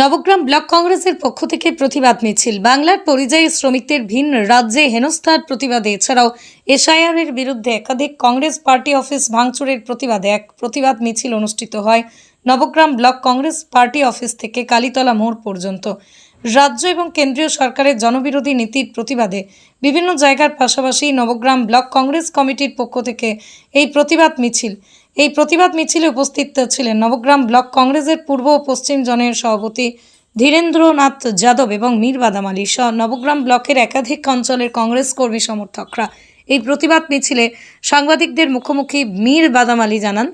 Nabagram block কংগ্রেসের পক্ষ থেকে প্রতিবাদ মিছিল। বাংলার পরিযায়ী শ্রমিকদের ভিন রাজ্যে হেনস্থার প্রতিবাদে, এছাড়াও এসআইআর এর বিরুদ্ধে একাধিক কংগ্রেস পার্টি অফিস ভাঙচুরের প্রতিবাদে এক প্রতিবাদ মিছিল অনুষ্ঠিত হয় Nabagram block Congress party office থেকে কালীতলা মোড় পর্যন্ত। রাজ্য এবং কেন্দ্রীয় সরকারের জনবিরোধী নীতির প্রতিবাদে বিভিন্ন জায়গার পাশাপাশি নবগ্রাম ব্লক কংগ্রেস কমিটির পক্ষ থেকে এই প্রতিবাদ মিছিল এই প্রতিবাদ মিছিলে উপস্থিত ছিলেন নবগ্রাম ব্লক কংগ্রেসের পূর্ব ও পশ্চিম জনের সভাপতি ধীরেন্দ্রনাথ যাদব এবং মীর বাদাম আলী সহ নবগ্রাম ব্লকের একাধিক অঞ্চলের কংগ্রেস কর্মী সমর্থকরা। এই প্রতিবাদ মিছিলে সাংবাদিকদের মুখোমুখি মীর বাদাম আলী জানান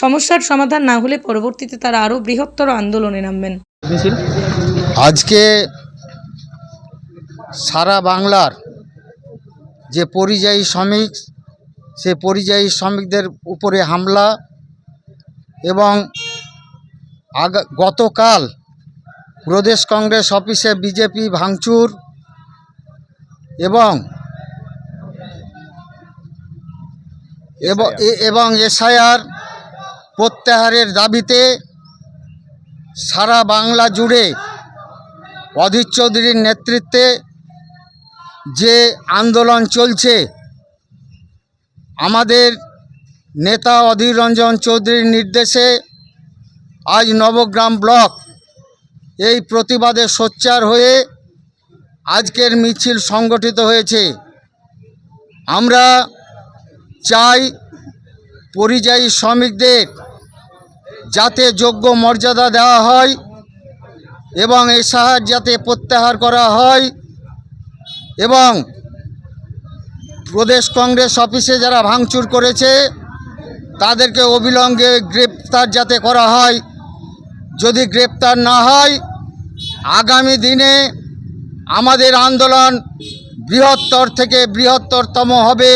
সমস্যার সমাধান না হলে পরবর্তীতে তারা আরও বৃহত্তর আন্দোলনে নামবেন। আজকে সারা বাংলার যে পরিযায়ী শ্রমিক সে পরিযায়ী শ্রমিকদের উপরে হামলা এবং আগা গতকাল প্রদেশ কংগ্রেস অফিসে বিজেপি ভাঙচুর এবং এবং এসআইআর। প্রত্যাহারের দাবিতে সারা বাংলা জুড়ে অধীর চৌধুরীর নেতৃত্বে যে আন্দোলন চলছে আমাদের নেতা অধীর রঞ্জন চৌধুরীর নির্দেশে আজ নবগ্রাম ব্লক এই প্রতিবাদে সোচ্চার হয়ে আজকের মিছিল সংগঠিত হয়েছে। আমরা চাই পরিযায়ী শ্রমিকদের যাতে যোগ্য মর্যাদা দেওয়া হয় এবং এই সাহায্য যাতে প্রত্যাহার করা হয় এবং প্রদেশ কংগ্রেস অফিসে যারা ভাঙচুর করেছে, তাদেরকে অবিলম্বে গ্রেপ্তার যাতে করা হয়। যদি গ্রেপ্তার না হয়, আগামী দিনে আমাদের আন্দোলন বৃহত্তর থেকে বৃহত্তরতম হবে।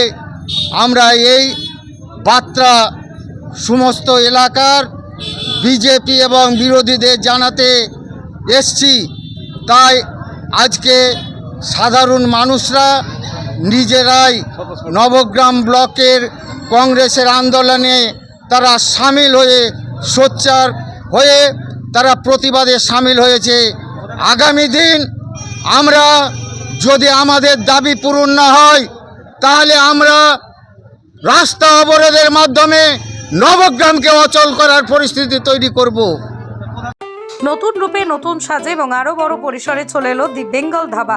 আমরা এই বার্তা সমস্ত এলাকার বিজেপি এবং বিরোধীদের জানাতে এসছি। তাই আজকে সাধারণ মানুষরা নিজেরাই নবগ্রাম ব্লকের কংগ্রেসের আন্দোলনে তারা সামিল হয়ে সোচ্চার হয়ে তারা প্রতিবাদে সামিল হয়েছে। আগামী দিন আমরা যদি আমাদের দাবি পূরণ না হয়, তাহলে আমরা রাস্তা অবরোধের মাধ্যমে নবগ্রামকে অচল করার পরিস্থিতি তৈরি করব। নতুন রূপে নতুন সাজে এবং আরও বড় পরিসরে চলে এলো দি বেঙ্গল ধাবা।